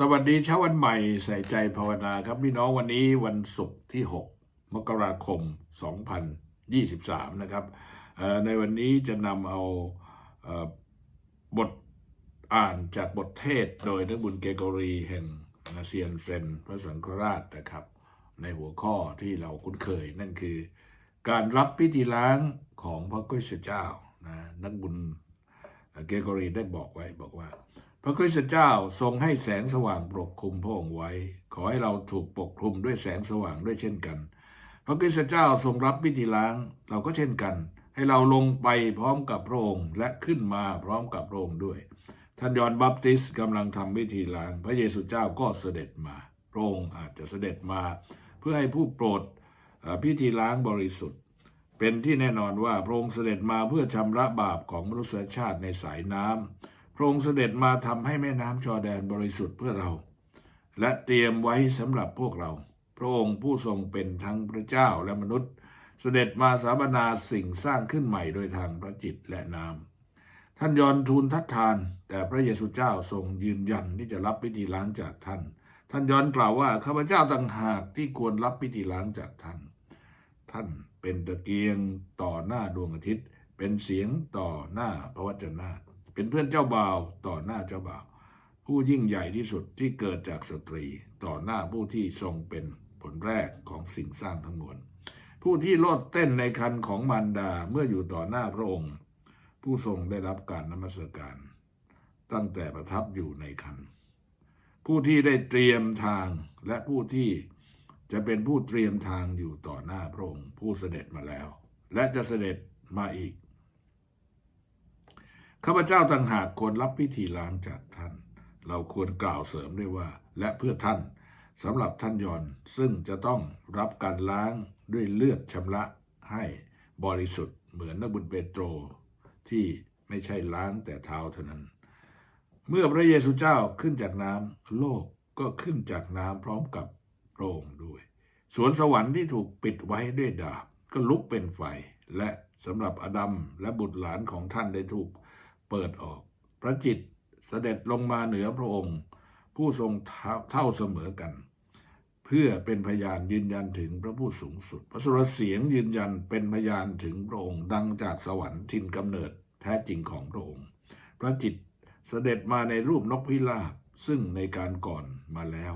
สวัสดีเช้าวันใหม่ใส่ใจภาวนาครับพี่น้องวันนี้วันศุกร์ที่ 6 มกราคม 2023 นะครับในวันนี้จะนำเอาบทอ่านจากบทเทศโดยนักบุญเกโกรีแห่งอาเซียนเฟรนพระสังฆราชนะครับ ในหัวข้อที่เราคุ้นเคยนั่นคือ การรับพิธีล้างของพระคริสตเจ้านะนักบุญเกโกรีได้บอกไว้บอกว่า พระคริสตเจ้าทรงให้แสงสว่างปกคลุมพระองค์ไว้ ขอให้เราถูกปกคลุมด้วยแสงสว่างด้วยเช่นกัน พระคริสตเจ้าทรงรับพิธีล้างเราก็เช่นกัน ให้เราลงไปพร้อมกับพระองค์และขึ้นมาพร้อมกับพระองค์ด้วย ท่านยอนบัพติสกำลังทำพิธีล้าง พระเยซูเจ้าก็เสด็จมาพระองค์อาจจะเสด็จมา เพื่อให้ผู้โปรดพิธีล้างบริสุทธิ์ เป็นที่แน่นอนว่าพระองค์เสด็จมาเพื่อชำระบาปของมนุษยชาติในสายน้ำ พระองค์เสด็จมาทำให้แม่น้ำจอแดนบริสุทธิ์เพื่อเรา และเตรียมไว้สำหรับพวกเรา พระองค์ผู้ทรงเป็นทั้งพระเจ้าและมนุษย์ เสด็จมาสาบนาสิ่งสร้างขึ้นใหม่โดยทางพระจิตและน้ำท่านยอนทูลทัดทาน แต่พระเยซูเจ้าทรงยืนยันที่จะรับพิธีล้างจากท่าน ท่านยอนกล่าวว่าข้าพเจ้าต่างหากที่ควรรับพิธีล้างจากท่าน ท่านเป็นตะเกียงต่อหน้าดวงอาทิตย์ เป็นเสียงต่อหน้าพระวจนะ เป็นเพื่อนเจ้าบ่าวต่อหน้าเจ้าบ่าว ผู้ยิ่งใหญ่ที่สุดที่เกิดจากสตรีต่อหน้าผู้ที่ทรงเป็นผลแรกของสิ่งสร้างทั้งมวลผู้ที่โลดเต้นในคันของมารดาเมื่ออยู่ต่อหน้าพระองค์ ผู้ทรงได้รับการนมัสการ ตั้งแต่ประทับอยู่ในคันผู้ที่ได้เตรียมทางและผู้ที่จะเป็นผู้เตรียมทางอยู่ต่อหน้าพระองค์ผู้เสด็จมาแล้ว และจะเสด็จมาอีก ข้าพเจ้าต่างหากควรรับพิธีล้างจากท่าน เราควรกล่าวเสริมด้วยว่า และเพื่อท่านสำหรับท่านยอนซึ่งจะต้องรับการล้างด้วยเลือดชำระให้บริสุทธิ์เหมือนนักบุญเปโตร ที่ไม่ใช่ล้างแต่เท้าเท่านั้น เมื่อพระเยซูเจ้าขึ้นจากน้ำโลกก็ขึ้นจากน้ำพร้อมกับพรงด้วย สวนสวรรค์ที่ถูกปิดไว้ด้วยดาบ ก็ลุกเป็นไฟ และสำหรับอดัมและบุตรหลานของท่านได้ถูก เปิดออก พระจิตเสด็จลงมาเหนือพระองค์ ผู้ทรงเท่าเสมอกัน เพื่อเป็นพยานยืนยันถึงพระผู้สูงสุด พระสุรเสียงยืนยันเป็นพยานถึงพระองค์ ดังจากสวรรค์ทินกำเนิดแท้จริงของพระองค์ พระจิตเสด็จมาในรูปนกพิราบซึ่งในการก่อนมาแล้ว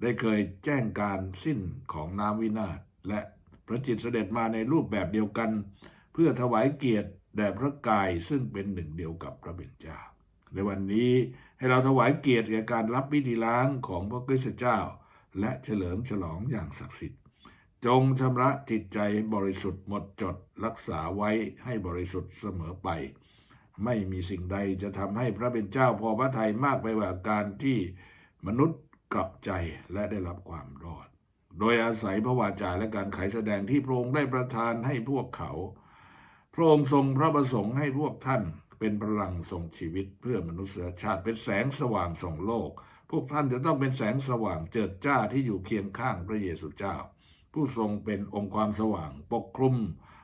ได้เคยแจ้งการสิ้นของน้ำวินาศและพระจิตเสด็จมาในรูปแบบเดียวกัน เพื่อถวายเกียรติ แด่พระกายซึ่งเป็นหนึ่งเดียวกับพระเป็นเจ้าในวันนี้ให้เราถวายเกียรติแก่การรับพิธีล้างของพระคริสตเจ้า และเฉลิมฉลองอย่างศักดิ์สิทธิ์ จงชำระจิตใจบริสุทธิ์หมดจดรักษาไว้ให้บริสุทธิ์เสมอไป ไม่มีสิ่งใดจะทำให้พระเป็นเจ้าพอพระทัยมากไปกว่าการที่มนุษย์กลับใจและได้รับความรอด โดยอาศัยพระวาจาและการไขแสดงที่พระองค์ได้ประทานให้พวกเขา พระองค์ทรงพระประสงค์ให้พวกท่านเป็นพลังทรงชีวิตเพื่อมนุษยชาติเป็นแสงสว่างส่องโลก พวกท่านจะต้องเป็นแสงสว่างเจิดจ้าที่อยู่เคียงข้างพระเยซูเจ้า ผู้ทรงเป็นองค์ความสว่างปกคลุม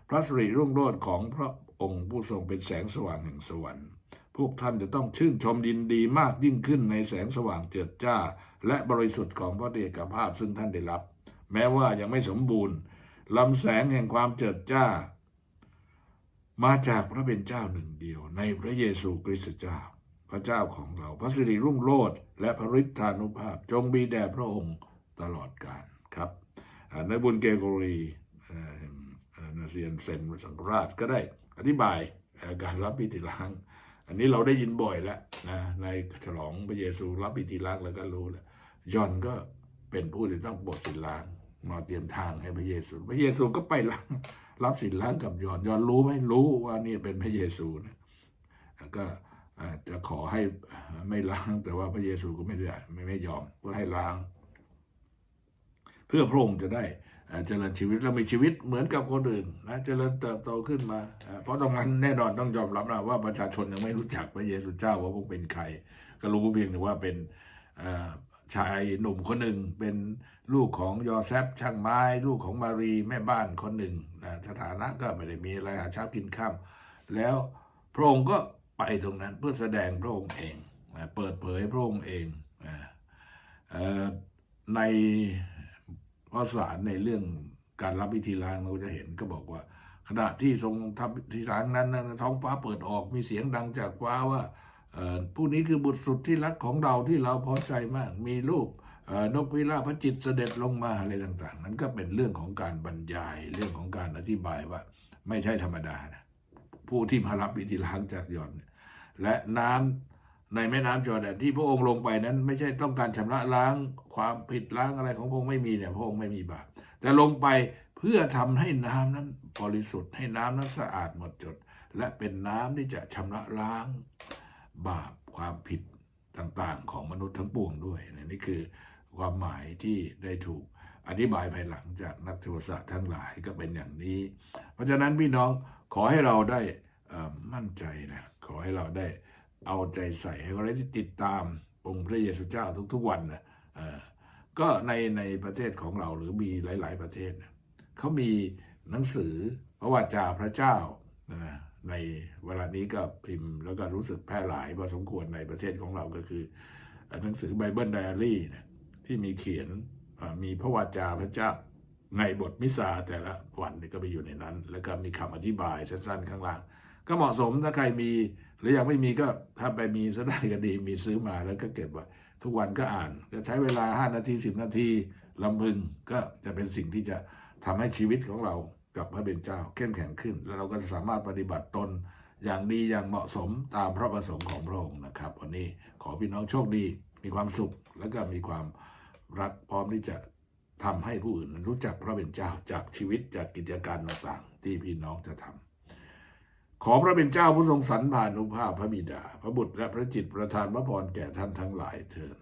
พระสิริรุ่งโรจน์ของพระองค์ผู้ทรงเป็นแสงสว่างแห่งสวรรค์ พวกท่านจะต้องชื่นชมยินดีมากยิ่งขึ้นในแสงสว่างเจิดจ้า และบริสุทธิ์ของพระเดชภาพซึ่งท่านได้รับ แม้ว่ายังไม่สมบูรณ์ลำแสงแห่งความเจิดจ้า มาจากพระเป็นเจ้าหนึ่งเดียว ในพระเยซูคริสต์เจ้า พระเจ้าของเราพระสิริรุ่งโรจน์และพระฤทธานุภาพ จงมีแด่พระองค์ตลอดกาลครับในบุญเกโกรีนาเซียนเซนสังฆราชก็ได้อธิบายการรับพิธีล้าง อันนี้เราได้ยินบ่อยแล้วนะในฉลองพระเยซูรับพิธีล้างแล้วก็รู้แล้วยอนก็เป็นผู้ที่ต้องบทสินล้างมาเตรียมทางให้พระเยซู พระเยซูก็ไปล้าง รับสินล้างกับยอนยอนรู้ไหมรู้ว่านี่เป็นพระเยซูนะแล้วก็จะขอให้ไม่ล้างแต่ว่าพระเยซูก็ไม่ได้ไม่ไม่ยอมก็ให้ล้าง เพื่อพระองค์จะได้เจริญชีวิตและมีชีวิตเหมือนกับคนอื่นนะเจริญเติบโตขึ้นมา เพราะตรงนั้นแน่นอนต้องยอมรับนะว่าประชาชนยังไม่รู้จักพระเยซูเจ้าว่าพวกเป็นใคร ก็รู้เพียงแต่ว่าเป็นอ ชายหนุ่มคนหนึ่งเป็นลูกของยอเซฟช่างไม้ ลูกของมารีแม่บ้านคนหนึ่งนะสถานะก็ไม่ได้มีอะไรหาเช้ากินข้ามแล้วพระองค์ก็ไปตรงนั้นเพื่อแสดงพระองค์เองนะเปิดเผยพระองค์เองนะเออในพระสารในเรื่องการรับพิธีล้างเราจะเห็นก็บอกว่า ขณะที่ทรงทำพิธีล้างนั้นท้องฟ้าเปิดออกมีเสียงดังจากฟ้าว่า ผู้นี้คือบุตรสุดที่รักของเราที่เราพอใจมาก มีรูปนกพิราบพระจิตเสด็จลงมาอะไรต่างๆ นั้นก็เป็นเรื่องของการบรรยายเรื่องของการอธิบายว่า ไม่ใช่ธรรมดานะผู้ที่มารับพิทธีล้างจากยอนและน้ำในแม่น้ำจอแดนที่พระองค์ลงไปนั้น ไม่ใช่ต้องการชำระล้างความผิดล้างอะไรของพระองค์ไม่มีเนี่ยพระองค์ไม่มีบาปแต่ลงไปเพื่อทำให้น้ำนั้นบริสุทธิ์ให้น้ำนั้นสะอาดหมดจด และเป็นน้ำที่จะชำระล้าง บาปความผิดต่างๆ ของมนุษย์ทั้งปวงด้วยน,นี่คือความหมายที่ได้ถูกอธิบายภายหลังจากนักเทวศาสตร์ทั้งหลายก็เป็นอย่างนี้ เพราะฉะนั้นพี่น้องขอให้เราได้มั่นใจนะขอให้เราได้เอาใจใส่ให้เราได้ติดตามองค์พระเยซูเจ้าทุกๆวันนะก็ในในประเทศของเราหรือมีหลาย ๆ ประเทศนะเขามีหนังสือพระวจาพระเจ้านะ ในเวลานี้ก็พิมพ์ แล้วก็รู้สึกแพร่หลายพอสมควรในประเทศของเราก็คือหนังสือไบเบิลไดอารี่นะที่มีเขียนมีพระวจาพระเจ้าในบทมิสซาแต่ละวันนี่ก็ไปอยู่ในนั้น แล้วก็มีคำอธิบายสั้นๆ ข้างล่าง ก็เหมาะสมถ้าใครมี หรือยังไม่มีก็ถ้าไปมีซะได้ก็ดีมีซื้อมาแล้วก็เก็บไว้ทุกวันก็อ่าน ก็ใช้เวลา 5 นาที 10 นาทีลำพึงก็จะเป็นสิ่งที่จะทำให้ชีวิตของเรา กับพระเป็นเจ้าเข้มแข็งขึ้น แล้วเราก็จะสามารถปฏิบัติตนอย่างดีอย่างเหมาะสมตามพระประสงค์ของพระองค์นะครับ วันนี้ขอพี่น้องโชคดี มีความสุข แล้วก็มีความรักพร้อมที่จะทำให้ผู้อื่นรู้จักพระเป็นเจ้าจากชีวิตจากกิจการต่างๆ ที่พี่น้องจะทำขอพระเป็นเจ้าผู้ทรงสรรพานุภาพพระบิดา พระบุตรและพระจิตประทานพระพรแก่ท่านทั้งหลายเถิด